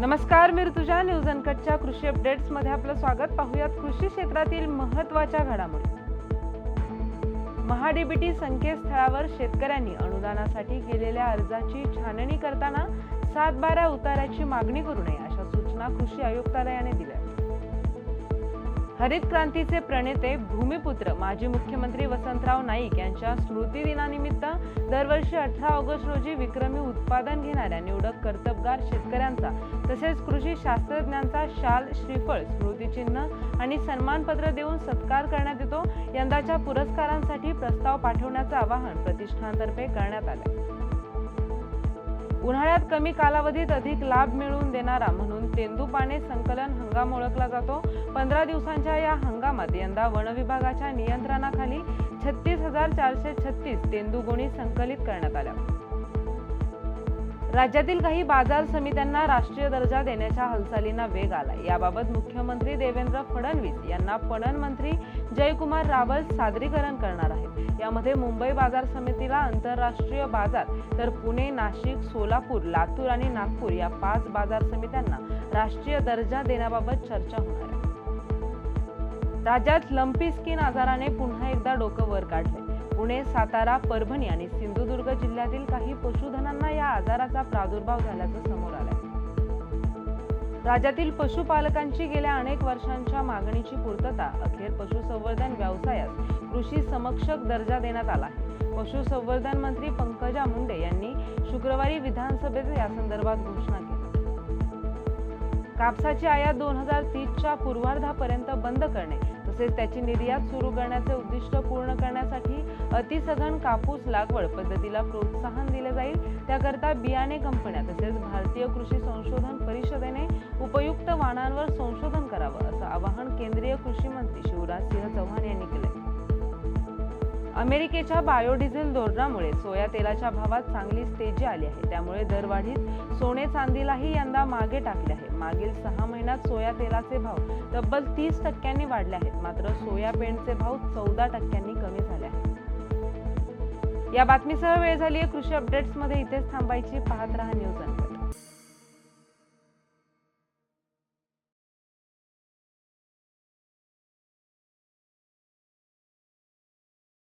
नमस्कार मी ऋतुजा न्यूज अनकटच्या कृषी अपडेट्समध्ये आपलं स्वागत. पाहूयात कृषी क्षेत्रातील महत्त्वाच्या घडामोडी. महाडीबीटी संकेतस्थळावर शेतकऱ्यांनी अनुदानासाठी केलेल्या अर्जाची छाननी करताना सात बारा उताराची मागणी करू नये अशा सूचना कृषी आयुक्तालयाने दिल्या. हरित क्रांतीचे प्रणेते भूमिपुत्र माजी मुख्यमंत्री वसंतराव नाईक यांच्या स्मृती दिनानिमित्त दरवर्षी अठरा ऑगस्ट रोजी विक्रमी उत्पादन घेणाऱ्या निवडक कर्तबगार शेतकऱ्यांचा तसेच कृषी शास्त्रज्ञांचा शाल श्रीफळ स्मृतिचिन्ह आणि सन्मानपत्र देऊन सत्कार करण्यात येतो. यंदाच्या पुरस्कारांसाठी प्रस्ताव पाठवण्याचं आवाहन प्रतिष्ठानतर्फे करण्यात आलं उन्हाळ्यात कमी कालावधीत अधिक लाभ मिळवून देणारा म्हणून तेंदूपाने संकलन हंगाम ओळखला जातो. पंधरा दिवसांच्या या हंगामात यंदा वनविभागाच्या नियंत्रणाखाली छत्तीस हजार चारशे छत्तीस तेंदूगुणी संकलित करण्यात आल्या. राज्यातील काही बाजार समित्यांना राष्ट्रीय दर्जा देण्याच्या हालचालींना वेग आला याबाबत मुख्यमंत्री देवेंद्र फडणवीस यांना पणन मंत्री जयकुमार रावल सादरीकरण करणार आहेत. यामध्ये मुंबई बाजार समितीला आंतरराष्ट्रीय बाजार तर पुणे नाशिक सोलापूर लातूर आणि नागपूर या पाच बाजार समित्यांना राष्ट्रीय दर्जा देण्याबाबत चर्चा होणार आहे. राज्यात लंपी स्किन आजाराने पुन्हा एकदा डोकं वर काढले पुणे सातारा परभणी आणि सिंधुदुर्ग जिल्ह्यातील काही पशुधनांना या आजाराचा प्रादुर्भाव झाल्याचं समोर आलंय. राज्यातील पशुपालकांची गेल्या अनेक वर्षांच्या मागणीची पूर्तता अखेर पशुसंवर्धन व्यवसायास कृषी समक्षक दर्जा देण्यात आला आहे. पशुसंवर्धन मंत्री पंकजा मुंडे यांनी शुक्रवारी विधानसभेत यासंदर्भात घोषणा केली. कापसाची आयात दोन हजार तीसच्या पूर्वार्धापर्यंत बंद करणे तसेच त्याची निर्यात सुरू करण्याचे उद्दिष्ट पूर्ण करण्यासाठी अतिसघन कापूस लागवड पद्धतीला प्रोत्साहन दिले जाईल. त्याकरता बियाणे कंपन्या तसेच भारतीय कृषी संशोधन परिषदेने उपयुक्त वाणांवर संशोधन करावं असं आवाहन केंद्रीय कृषी मंत्री शिवराज सिंह चौहान यांनी केलंय. अमेरिकेच्या बायोडिझेल धोरणामुळे सोया तेलाच्या भावात चांगलीच तेजी आली आहे. त्यामुळे दरवाढीत सोने चांदीलाही यंदा मागे टाकले आहे. मागील सहा महिन्यात सोया तेलाचे भाव तब्बल तीस टक्क्यांनी वाढले आहेत. मात्र सोया पेंटचे भाव चौदा टक्क्यांनी कमी झाले आहेत. या बातमीसह वेळ झाली आहे कृषी अपडेट्समध्ये इथेच थांबायची. पाहत राहा न्यूज अंतर